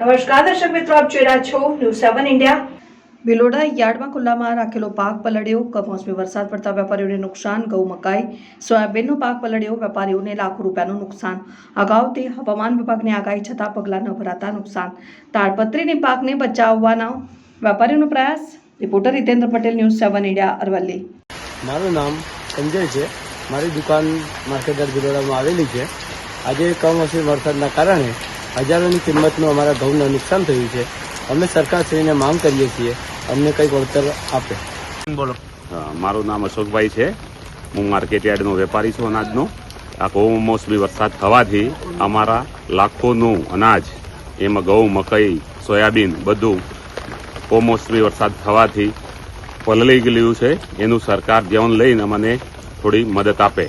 નમસ્કાર દર્શક મિત્રો આપ જોઈ રહ્યા છો ન્યૂઝ સેવન ઇન્ડિયા બિલોડા યાર્ડમાં ખુલ્લામાં રાખેલો પાક પલળ્યો. કમોસમી વરસાદ પડતા વેપારીઓને નુકસાન ઘઉં મકાઈ સોયાબીનનો પાક પલળ્યો. વેપારીઓને લાખો રૂપિયાનું નુકસાન. અગાઉથી હવામાન વિભાગની આગાહી છતાં પગલાં ન ભરાતા નુકસાન. તાડપત્રીની પાકને બચાવવાના વેપારીઓનો પ્રયાસ. Reporter Hitendra Patel news seven India Aravalli. મારું નામ સંજય છે. મારી દુકાન માર્કેટર બિલોડામાં આવેલી છે. આજે કમોસમી વરસાદના કારણે હજારોની કિંમતનું અમારા ઘઉંને નુકસાન થયું છે. અમે સરકારશ્રીને માંગ કરીએ છીએ અમને કંઈક વળતર આપે. બોલો. મારું નામ અશોકભાઈ છે. હું માર્કેટ યાર્ડનો વેપારી છું અનાજનો. આ કમોસમી વરસાદ થવાથી અમારા લાખોનું અનાજ એમાં ઘઉં મકઈ સોયાબીન બધું કમોસમી વરસાદ થવાથી પલળી ગયેલું છે. એનું સરકાર ધ્યાન લઈને અમને થોડી મદદ આપે.